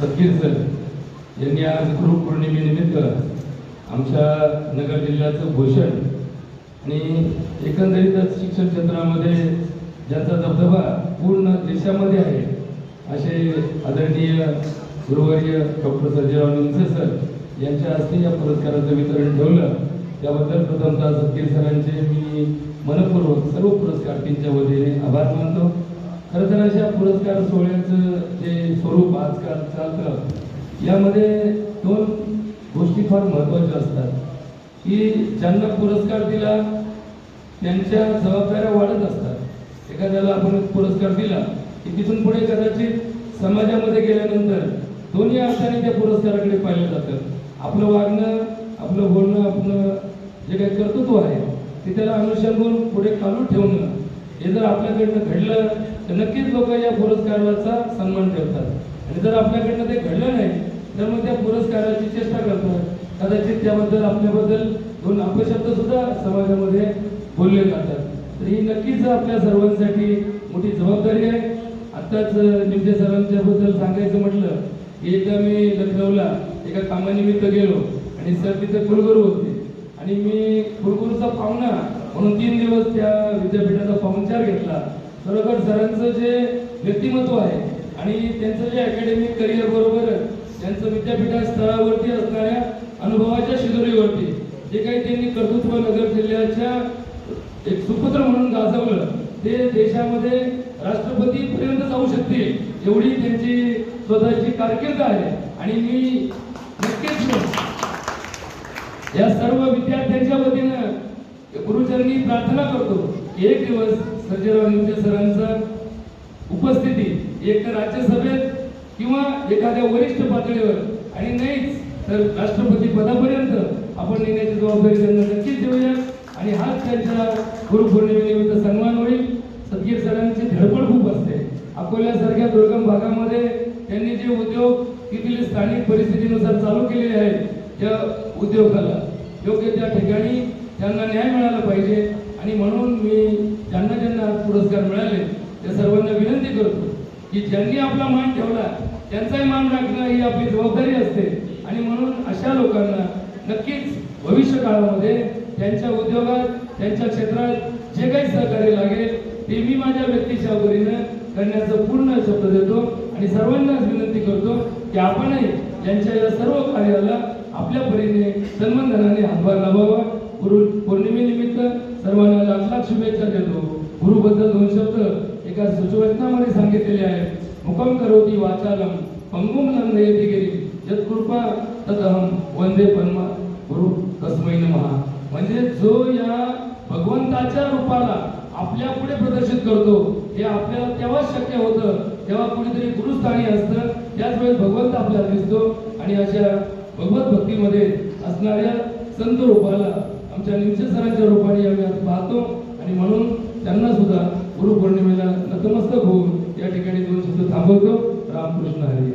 Sadgir sir यांनी आज गुरुपौर्णिमेनिमित्त आमच्या नगर जिल्ह्याचं भूषण आणि एकंदरीतच शिक्षण क्षेत्रामध्ये ज्याचा दबदबा पूर्ण देशामध्ये आहे असे आदरणीय गुरुवर्य डॉक्टर सर्जेराव निमसे सर यांच्या हस्ते या पुरस्काराचं वितरण ठेवलं. त्याबद्दल प्रथमतः सदगीर सरांचे मी मनपूर्वक सर्व पुरस्कार पुरस्कारार्थींच्या वतीने आभार मानतो. अशा पुरस्कार सोहळ्याचं जे स्वरूप आजकाल चालतं यामध्ये दोन गोष्टी फार महत्त्वाच्या असतात. की ज्यांना पुरस्कार दिला त्यांच्या जबाबदाऱ्या वाढत असतात. एखाद्याला आपण पुरस्कार दिला की तिथून पुढे कदाचित समाजामध्ये गेल्यानंतर दोन्ही अर्थाने त्या पुरस्काराकडे पाहिलं जातं. आपलं वागणं आपलं बोलणं आपलं जे काही कर्तृत्व आहे ते त्याला अनुषंगून पुढे चालू ठेवणं हे जर आपल्याकडनं घडलं तर नक्कीच लोक या पुरस्काराचा सन्मान करतात. आणि जर आपल्याकडनं ते घडलं नाही तर मग त्या पुरस्काराची चेष्टा करतात कदाचित त्याबद्दल आपल्याबद्दल दोन अपशब्द सुद्धा समाजामध्ये बोलले जातात. तर ही नक्कीच आपल्या सर्वांसाठी मोठी जबाबदारी आहे. आत्ताच निमजे सरांच्या बद्दल सांगायचं म्हटलं की एकदा मी लखनौला एका कामानिमित्त गेलो आणि सर तिथे कुलगुरू होते. आणि मी कुलगुरूचा पाहुणा म्हणून तीन दिवस त्या विद्यापीठाचा पाहुणचार घेतला. खरोखर सरांचं जे व्यक्तिमत्व आहे आणि त्यांचं जे अकॅडमिक करिअर बरोबर त्यांचं विद्यापीठा स्थळावरती असणाऱ्या अनुभवाच्या शिदोरीवरती जे काही त्यांनी कर्तृत्व नगर जिल्ह्याच्या एक सुपुत्र म्हणून गाजवलं ते देशामध्ये राष्ट्रपतीपर्यंत जाऊ शकतील एवढी त्यांची स्वतःची कारकीर्द आहे. आणि मी नक्कीच या सर्व विद्यार्थ्यांच्या वतीनं गुरुचरणी प्रार्थना करतो. एक दिवस सर्जेराव निमचे सरांचा उपस्थिती एक तर राज्यसभेत किंवा एखाद्या वरिष्ठ पातळीवर. आणि नाहीच तर राष्ट्रपती पदापर्यंत आपण नेण्याची जबाबदारी त्यांना नक्कीच देऊया. आणि हाच त्यांच्या गुरुपौर्णिमेनिमित्त सन्मान होईल. सदगीर सरांची धडपड खूप असते. अकोल्यासारख्या दुर्गम भागामध्ये त्यांनी जे उद्योग तिथील स्थानिक परिस्थितीनुसार चालू केलेले आहेत त्या उद्योगाला योग्य त्या ठिकाणी त्यांना न्याय मिळाला पाहिजे. आणि म्हणून मी ज्यांना ज्यांना पुरस्कार मिळाले त्या सर्वांना विनंती करतो की ज्यांनी आपला मान ठेवला त्यांचाही मान राखणं ही आपली जबाबदारी असते. आणि म्हणून अशा लोकांना नक्कीच भविष्य काळामध्ये त्यांच्या उद्योगात त्यांच्या क्षेत्रात जे काही सहकार्य लागेल ते मी माझ्या व्यक्तीच्या वरीनं करण्याचा पूर्ण शब्द देतो. आणि सर्वांनाच विनंती करतो की आपणही यांच्या या सर्व कार्याला आपल्या परीने सन्मानधनाने हातभार लावावा. गुरु पौर्णिमेनिमित्त सर्वांना लाख लाख शुभेच्छा देतो. गुरुबद्दल दोन शब्द एका सुचवचनामध्ये सांगितलेले आहेत. मुकम करोती वाचालम पंगुम येते गिरी यत्कृपा तदहम वंदे परमा. गुरु तस्मै महा म्हणजे जो या भगवंताच्या रूपाला आपल्या पुढे प्रदर्शित करतो हे आपल्याला तेव्हाच शक्य होतं तेव्हा कुणीतरी गुरुस्थानी असतं त्याच वेळेस भगवंत आपल्याला दिसतो. आणि अशा भगवत भक्तीमध्ये असणाऱ्या संत रूपाला आमच्या निमचे सरांच्या रूपाने आम्ही आज पाहतो आणि म्हणून त्यांना सुद्धा गुरुपौर्णिमेला नतमस्तक होऊन या ठिकाणी दोन शब्द थांबवतो. रामकृष्ण हरी.